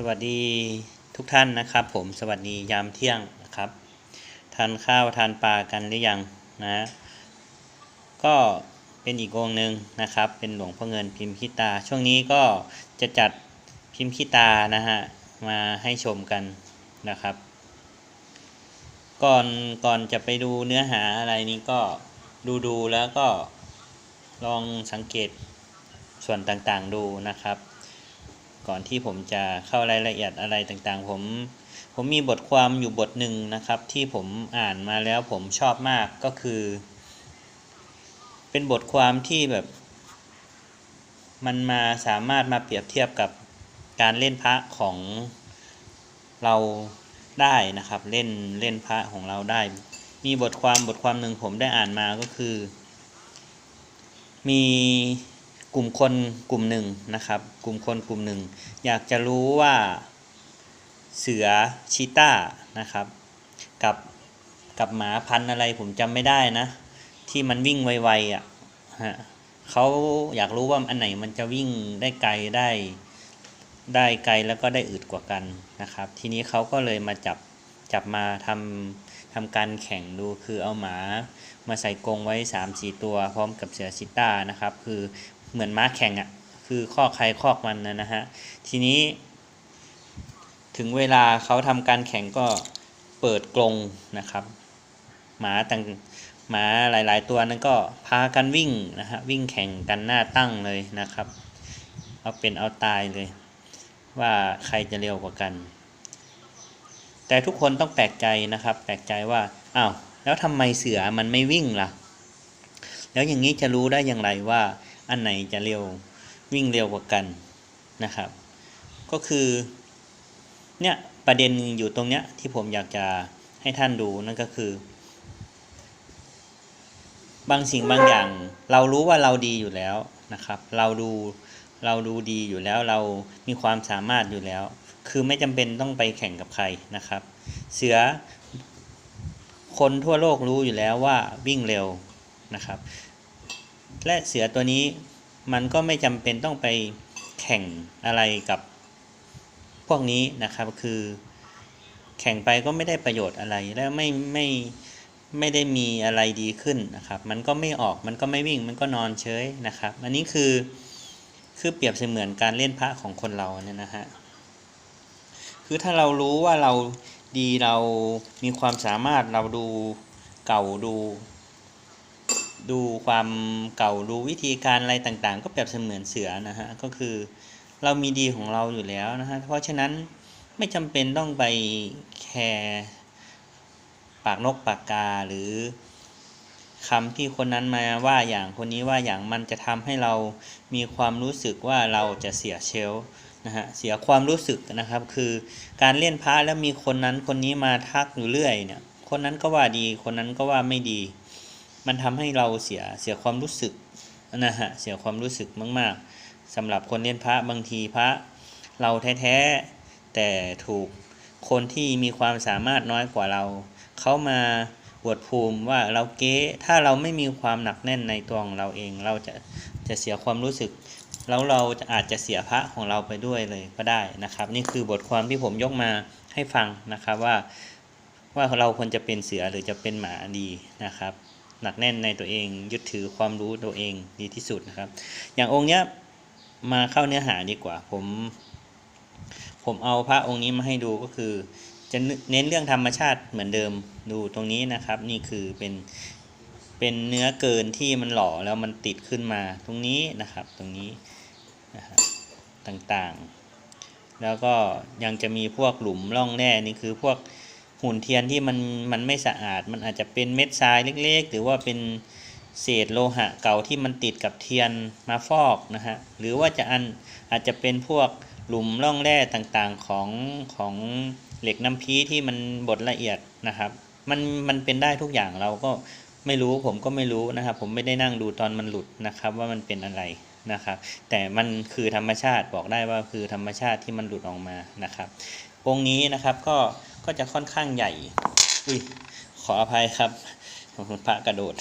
สวัสดีทุกท่านนะครับ ผมสวัสดียามเที่ยงนะครับทานข้าวทานปลากันหรือยังนะก็เป็นอีกองหนึ่งนะครับ เป็นหลวงพ่อเงินพิมพ์ขี้ตา ช่วงนี้ก็จะจัดพิมพ์ขี้ตานะฮะมาให้ชมกันนะครับ ก่อนก่อนจะไปดูเนื้อหาอะไรนี้ก็ดูดูแล้วก็ลองสังเกตส่วนต่างๆดูนะครับ ก่อนที่ผมจะเข้ารายละเอียดอะไรต่างๆ ผมผมมีบทความอยู่บทหนึ่งนะครับ ที่ผมอ่านมาแล้วผมชอบมากก็คือ เป็นบทความที่แบบ มันมาสามารถมาเปรียบเทียบกับการเล่นพระของเราได้นะครับ เล่นเล่นพระของเราได้ มีบทความบทความหนึ่งผมได้อ่านมาก็คือ มี กลุ่มคนกลุ่มหนึ่งนะครับ กลุ่มคนกลุ่มหนึ่ง อยากจะรู้ว่าเสือชีต้านะครับ กับกับหมาพันธุ์อะไรผมจำไม่ได้นะ ที่มันวิ่งไวๆอะฮะเขาอยากรู้ว่าอันไหนมันจะวิ่งได้ไกลได้ได้ไกลแล้วก็ได้อึดกว่ากันนะครับ ทีนี้เขาก็เลยมาจับจับมาทำทำการแข่งดูคือเอาหมามาใส่กรงไว้3-4ตัว พร้อมกับเสือชิต้านะครับ คือ เหมือนม้าแข่งอะ่ะคือข้อใครข้อมันนะนะฮะทีนี้ถึงเวลาเขาทำการแข่งก็เปิดกรงนะครับ หมาต่างหมาหลาย ๆ ตัวนั้นก็พากันวิ่งนะฮะวิ่งแข่งกันหน้าตั้งเลยนะครับ เอาเป็นเอาตายเลย ว่าใครจะเร็วกว่ากัน แต่ทุกคนต้องแปลกใจนะครับ แปลกใจว่าอ้าวแล้วทำไมเสือมันไม่วิ่งล่ะ แล้วอย่างนี้จะรู้ได้อย่างไรว่า อันไหนจะเร็ววิ่งเร็วกว่ากันนะครับ ก็คือ เนี่ยประเด็นอยู่ตรงเนี้ยที่ผมอยากจะให้ท่านดูนั่นก็คือ บางสิ่งบางอย่าง เรารู้ว่าเราดีอยู่แล้วนะครับ เราดูเราดูดีอยู่แล้วเรามีความสามารถอยู่แล้ว คือไม่จำเป็นต้องไปแข่งกับใครนะครับ เสือคนทั่วโลกรู้อยู่แล้วว่าวิ่งเร็วนะครับ และเสือตัวนี้มันก็ไม่จำเป็นต้องไปแข่งอะไรกับพวกนี้นะครับคือแข่งไปก็ไม่ได้ประโยชน์อะไรและไม่ไม่ไม่ได้มีอะไรดีขึ้นนะครับ มันก็ไม่ออกมันก็ไม่วิ่งมันก็นอนเฉยนะครับ อันนี้คือคือเปรียบเสมือนการเล่นพระของคนเราเนี่ยนะฮะคือถ้าเรารู้ว่าเราดีเรามีความสามารถเราดูเก่าดู ดูความเก่าดูวิธีการอะไรต่างๆ ก็เปรียบเสมือนเสือนะฮะก็คือเรามีดีของเราอยู่แล้วนะฮะเพราะฉะนั้นไม่จำเป็นต้องไปแคร์ปากนกปากกาหรือคำที่คนนั้นมาว่าอย่างคนนี้ว่าอย่างมันจะทำให้เรามีความรู้สึกว่าเราจะเสียเชลนะฮะเสียความรู้สึกนะครับ คือการเล่นพระแล้วมีคนนั้นคนนี้มาทักอยู่เรื่อยเนี่ยคนนั้นก็ว่าดี คนนั้นก็ว่าไม่ดี มันทำให้เราเสียเสียความรู้สึกนะฮะเสียความรู้สึกมาก ๆสำหรับคนเล่นพระบางทีพระ เราแท้ๆแต่ถูกคนที่มีความสามารถน้อยกว่าเรา เขามาบวดภูมิว่าเราเก๊ถ้าเราไม่มีความหนักแน่นในตัวของเราเอง เราจะจะเสียความรู้สึก แล้วเราจะอาจจะเสียพระของเราไปด้วยเลยก็ได้นะครับ นี่คือบทความที่ผมยกมาให้ฟังนะครับว่าว่าเราควรจะเป็นเสือหรือจะเป็นหมาดีนะครับ หนักแน่นในตัวเอง ยึดถือความรู้ตัวเองดีที่สุดนะครับ อย่างองค์เนี้ยมาเข้าเนื้อหาดีกว่า ผม ผมเอาพระองค์นี้มาให้ดูก็คือ จะเน้นเรื่องธรรมชาติเหมือนเดิมดูตรงนี้นะครับ นี่คือเป็นเป็นเนื้อเกินที่มันหล่อแล้วมันติดขึ้นมาตรงนี้นะครับ ตรงนี้นะครับต่างๆ แล้วก็ยังจะมีพวกหลุมร่องแร่นี่คือพวก หุ่นเทียนที่มันมันไม่สะอาด มันอาจจะเป็นเม็ดทรายเล็ก ๆ หรือว่าเป็นเศษโลหะเก่าที่มันติดกับเทียนมาฟอกนะฮะหรือว่าจะอันอาจจะเป็นพวกหลุมร่องแร่ต่างๆของของเหล็กน้ำพีที่มันบดละเอียดนะครับ มันมันเป็นได้ทุกอย่างเราก็ไม่รู้ผมก็ไม่รู้นะครับ ผมไม่ได้นั่งดูตอนมันหลุดนะครับ ว่ามันเป็นอะไรนะครับ แต่มันคือธรรมชาติบอกได้ว่าคือธรรมชาติที่มันหลุดออกมานะครับองค์นี้นะครับก็ ก็จะค่อนข้างใหญ่ อุ้ยขออภัยครับพระกระโดด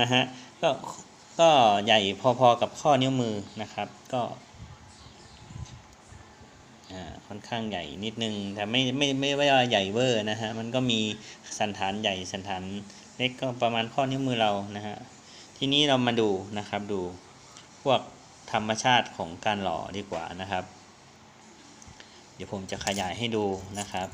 นะฮะก็ก็ใหญ่พอๆกับข้อนิ้วมือนะครับ ก็อ่าค่อนข้างใหญ่นิดนึงแต่ไม่ไม่ไม่ไม่ว่าใหญ่เวอร์นะฮะมันก็มีสันฐานใหญ่สันฐานเล็กก็ประมาณข้อนิ้วมือเรานะฮะทีนี้เรามาดูนะครับดูพวกธรรมชาติของการหล่อดีกว่านะครับ เดี๋ยวผมจะขยายให้ดูนะครับ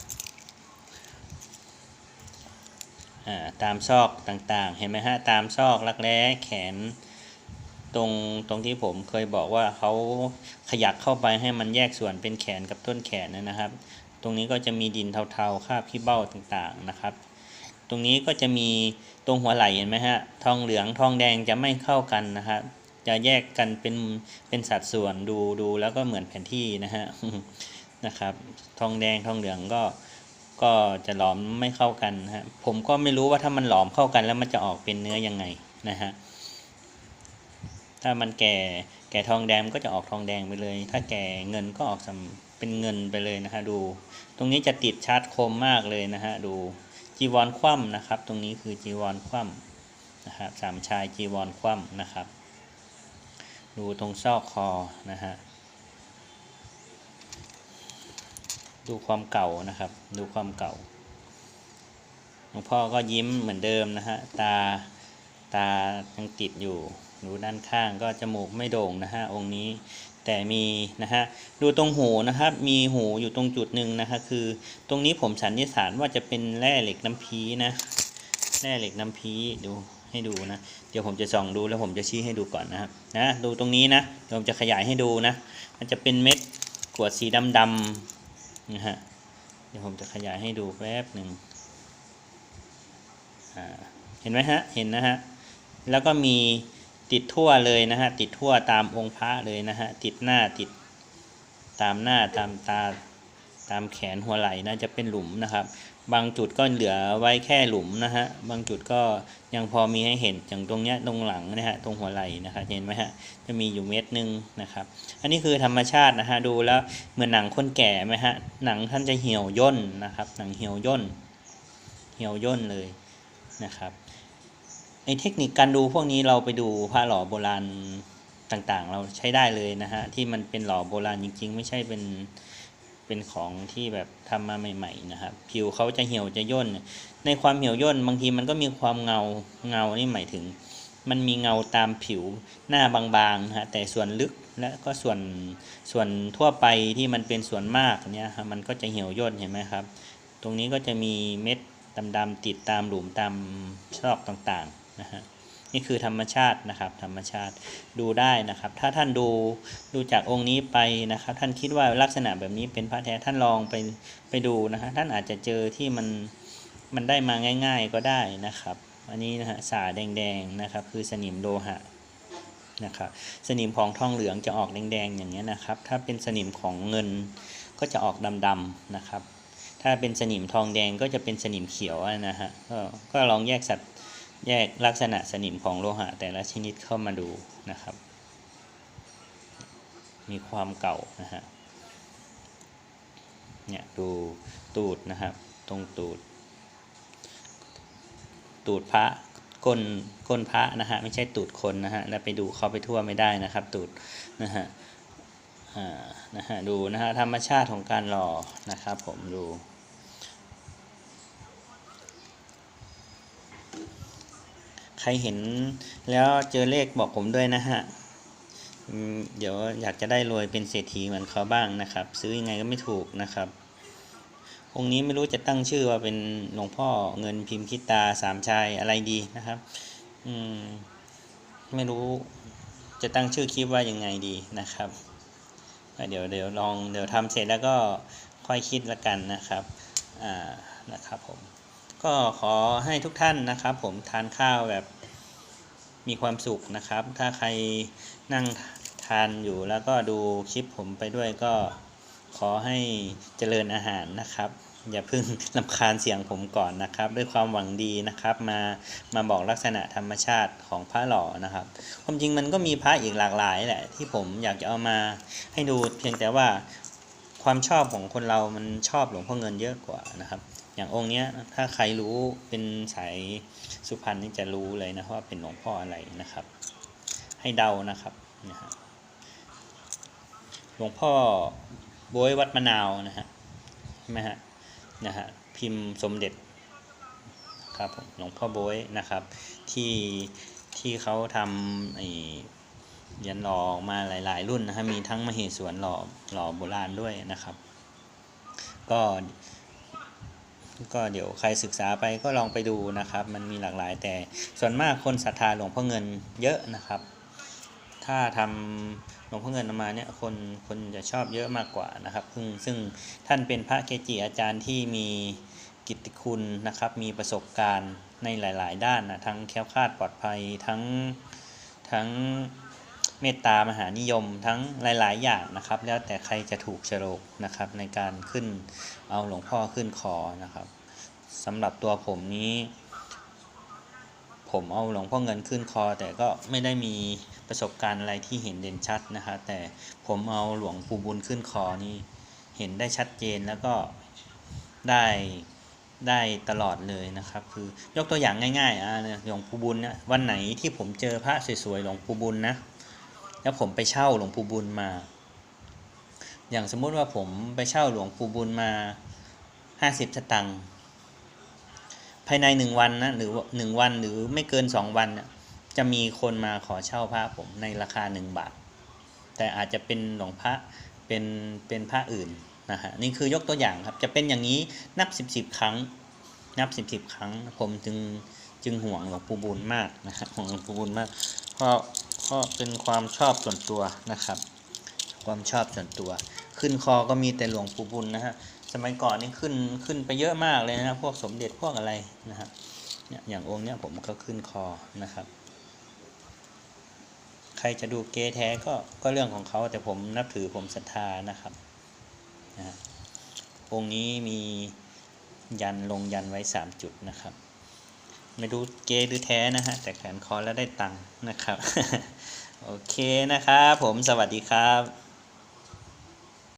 าตามซอกต่างๆ เห็นไหมฮะ ตามซอกรักแร้แขนตรงตรงที่ผมเคยบอกว่าเขาขยักเข้าไปให้มันแยกส่วนเป็นแขนกับต้นแขนนะครับ ตรงนี้ก็จะมีดินเทาๆคาบขี้เบ้าต่างๆนะครับ ตรงนี้ก็จะมีตรงหัวไหล่เห็นไหมฮะ ทองเหลืองทองแดงจะไม่เข้ากันนะครับ จะแยกกันเป็นเป็นสัดส่วนดูดูแล้วก็เหมือนแผนที่นะฮะ นะครับ ทองแดงทองเหลืองก็ก็จะหลอมไม่เข้ากันฮะผมก็ไม่รู้ว่าถ้ามันหลอมเข้ากันแล้วมันจะออกเป็นเนื้อยังไงนะฮะถ้ามันแก่แก่ทองแดงก็จะออกทองแดงไปเลย ถ้าแก่เงินก็ออกเป็นเงินไปเลยนะฮะดู ตรงนี้จะติดชาร์จคมมากเลยนะฮะดูจีวรคว่ำนะครับ ตรงนี้คือจีวรคว่ำนะครับสามชายจีวรคว่ำนะครับ ดูตรงซอกคอนะฮะ ดูความเก่านะครับ ดูความเก่าหลวงพ่อก็ยิ้มเหมือนเดิมนะฮะตาตายังติดอยู่ดูด้านข้างก็จมูกไม่โด่งนะฮะองค์นี้แต่มีนะฮะดูตรงหูนะครับ มีหูอยู่ตรงจุดหนึ่งนะฮะคือ ตรงนี้ผมสันนิษฐานว่าจะเป็นแร่เหล็กน้ำพีนะแร่เหล็กน้ำพีดูให้ดูนะ เดี๋ยวผมจะส่องดูแล้วผมจะชี้ให้ดูก่อนนะครับนะดูตรงนี้นะเดี๋ยวผมจะขยายให้ดูนะ มันจะเป็นเม็ดกวดสีดำๆ นะฮะเดี๋ยวผมจะขยายให้ดูแป๊บหนึ่งเห็นไหมฮะเห็นนะฮะแล้วก็มีติดทั่วเลยนะฮะติดทั่วตามองค์พระเลยนะฮะติดหน้าติดตามหน้าตามตาตามแขนหัวไหล่นะจะเป็นหลุมนะครับ บางจุดก็เหลือไว้แค่หลุมนะฮะ บางจุดก็ยังพอมีให้เห็นอย่างตรงเนี้ยตรงหลังนะฮะ ตรงหัวไหล่นะครับ เห็นไหมฮะ จะมีอยู่เม็ดหนึงนะครับ อันนี้คือธรรมชาตินะฮะ ดูแล้วเหมือนหนังคนแก่ไหมฮะ หนังท่านจะเหี่ยวย่นนะครับ หนังเหี่ยวย่น เหี่ยวย่นเลยนะครับ ไอเทคนิคการดูพวกนี้เราไปดูพระหล่อโบราณต่างๆ เราใช้ได้เลยนะฮะ ที่มันเป็นหล่อโบราณจริง ๆ ไม่ใช่เป็น เป็นของที่แบบทำมาใหม่ ๆ นะครับ ผิวเขาจะเหี่ยวจะย่น ในความเหี่ยวย่นบางทีมันก็มีความเงาเงานี่หมายถึง มันมีเงาตามผิวหน้าบางๆนะฮะแต่ส่วนลึกและก็ส่วนส่วนทั่วไปที่มันเป็นส่วนมากเนี่ยมันก็จะเหี่ยวย่นเห็นไหมครับ ตรงนี้ก็จะมีเม็ดดำๆติดตามหลุมตามซอกต่างๆนะฮะ นี่คือธรรมชาตินะครับ ธรรมชาติดูได้นะครับ ถ้าท่านดูดูจากองค์นี้ไปนะครับ ท่านคิดว่าลักษณะแบบนี้เป็นพระแท้ท่านลองไปไปดูนะฮะท่านอาจจะเจอที่มันมันได้มาง่าย ๆก็ได้นะครับ อันนี้นะฮะสาแดงๆนะครับ คือสนิมโลหะนะครับสนิมของทองเหลืองจะออกแดงๆอย่างเงี้ยนะครับ ถ้าเป็นสนิมของเงินก็จะออกดำๆนะครับ ถ้าเป็นสนิมทองแดงก็จะเป็นสนิมเขียวนะฮะก็ก็ลองแยกสัด แยกลักษณะสนิมของโลหะแต่ละชนิดเข้ามาดูนะครับ มีความเก่านะฮะเนี่ยดูตูดนะครับ ตรงตูด ตูดพระก้นก้นพระนะฮะไม่ใช่ตูดคนนะฮะแล้วไปดูเขาไปทั่วไม่ได้นะครับ ตูดนะฮะอ่านะฮะดูนะฮะธรรมชาติของการหล่อนะครับ ผมดู ครเห็นแล้วเจอเลขบอกผมด้วยนะฮะเดี๋ยวอยากจะได้รวยเป็นเศรษฐีเหมือนเขาบ้างนะครับ ซื้อยังไงก็ไม่ถูกนะครับ องค์นี้ไม่รู้จะตั้งชื่อว่าเป็นหลวงพ่อเงินพิมพ์คิดตาสามชายอะไรดีนะครับ อืมไม่รู้จะตั้งชื่อคลิปว่ายังไงดีนะครับ เดี๋ยวเดี๋ยวลองเดี๋ยวทำเสร็จแล้วก็ค่อยคิดละกันนะครับ อ่า นะครับผม ก็ขอให้ทุกท่านนะครับ ผมทานข้าวแบบมีความสุขนะครับ ถ้าใครนั่งทานอยู่แล้วก็ดูคลิปผมไปด้วยก็ขอให้เจริญอาหารนะครับ อย่าเพิ่งลำคาญเสียงผมก่อนนะครับ ด้วยความหวังดีนะครับ มามาบอกลักษณะธรรมชาติของพระหล่อนะครับความจริงมันก็มีพระอีกหลากหลายแหละ ที่ผมอยากจะเอามาให้ดูเพียงแต่ว่าความชอบของคนเรามันชอบหลวงพ่อเงินเยอะกว่านะครับ อย่างองค์เนี้ยถ้าใครรู้เป็นสายสุพรรณนี่จะรู้เลยนะว่าเป็นหลวงพ่ออะไรนะครับ ให้เดานะครับนะฮะหลวงพ่อโบยวัดมะนาวนะฮะใช่ไหมฮะนะฮะพิมพ์สมเด็จครับหลวงพ่อโบยนะครับ ที่ที่เขาทำไอ้ยันหล่อมาหลาย ๆ รุ่นนะฮะมีทั้งมเหสวนหล่อหล่อโบราณด้วยนะครับ ก็ ก็เดี๋ยวใครศึกษาไปก็ลองไปดูนะครับ มันมีหลากหลาย แต่ส่วนมากคนศรัทธาหลวงพ่อเงินเยอะนะครับ ถ้าทำหลวงพ่อเงินมาเนี่ยคนคนจะชอบเยอะมากกว่านะครับซึ่งซึ่งท่านเป็นพระเกจิอาจารย์ที่มีกิตติคุณนะครับ มีประสบการณ์ในหลาย ๆ ด้านนะทั้งแคล้วคลาดปลอดภัยทั้งทั้ง เมตตามหานิยมทั้งหลาย ๆ อย่างนะครับ แล้วแต่ใครจะถูกฉลกนะครับ ในการขึ้นเอาหลวงพ่อขึ้นคอนะครับสำหรับตัวผมนี้ ผมเอาหลวงพ่อเงินขึ้นคอ แต่ก็ไม่ได้มีประสบการณ์อะไรที่เห็นเด่นชัดนะฮะแต่ผมเอาหลวงปู่บุญขึ้นคอนี่เห็นได้ชัดเจนแล้วก็ได้ได้ตลอดเลยนะครับ คือยกตัวอย่างง่ายๆอะนะหลวงปู่บุญนะวันไหนที่ผมเจอพระสวยๆหลวงปู่บุญนะ แล้วผมไปเช่าหลวงปู่บุญมา อย่างสมมุติว่าผมไปเช่าหลวงปู่บุญมาห้าสิบสตังค์ภายในหนึ่งวันนะหรือหนึ่งวันหรือไม่เกินสองวันนะจะมีคนมาขอเช่าพระผมในราคาหนึ่งบาท แต่อาจจะเป็นหลวงพระเป็นเป็นพระอื่นนะฮะนี่คือยกตัวอย่างครับจะเป็นอย่างนี้นับสิบสิบครั้ง นับสิบสิบครั้งผมจึงจึงห่วงหลวงปู่บุญมากนะฮะห่วงหลวงปู่บุญมากเพราะ เพราะเป็นความชอบส่วนตัวนะครับ ความชอบส่วนตัว ขึ้นคอก็มีแต่หลวงปู่บุญนะฮะสมัยก่อนนี่ขึ้นขึ้นไปเยอะมากเลยนะพวกสมเด็จพวกอะไรนะฮะเนี่ยอย่างองค์เนี้ยผมก็ขึ้นคอนะครับ ใครจะดูเกแท้ก็ก็เรื่องของเขาแต่ผมนับถือผมศรัทธานะครับนะฮะองค์นี้มียันลงยันไว้สามจุดนะครับ ไม่รู้เก๊หรือแท้นะฮะ แต่แขวนคอแล้วได้ตังค์นะครับ โอเคนะครับผมสวัสดีครับ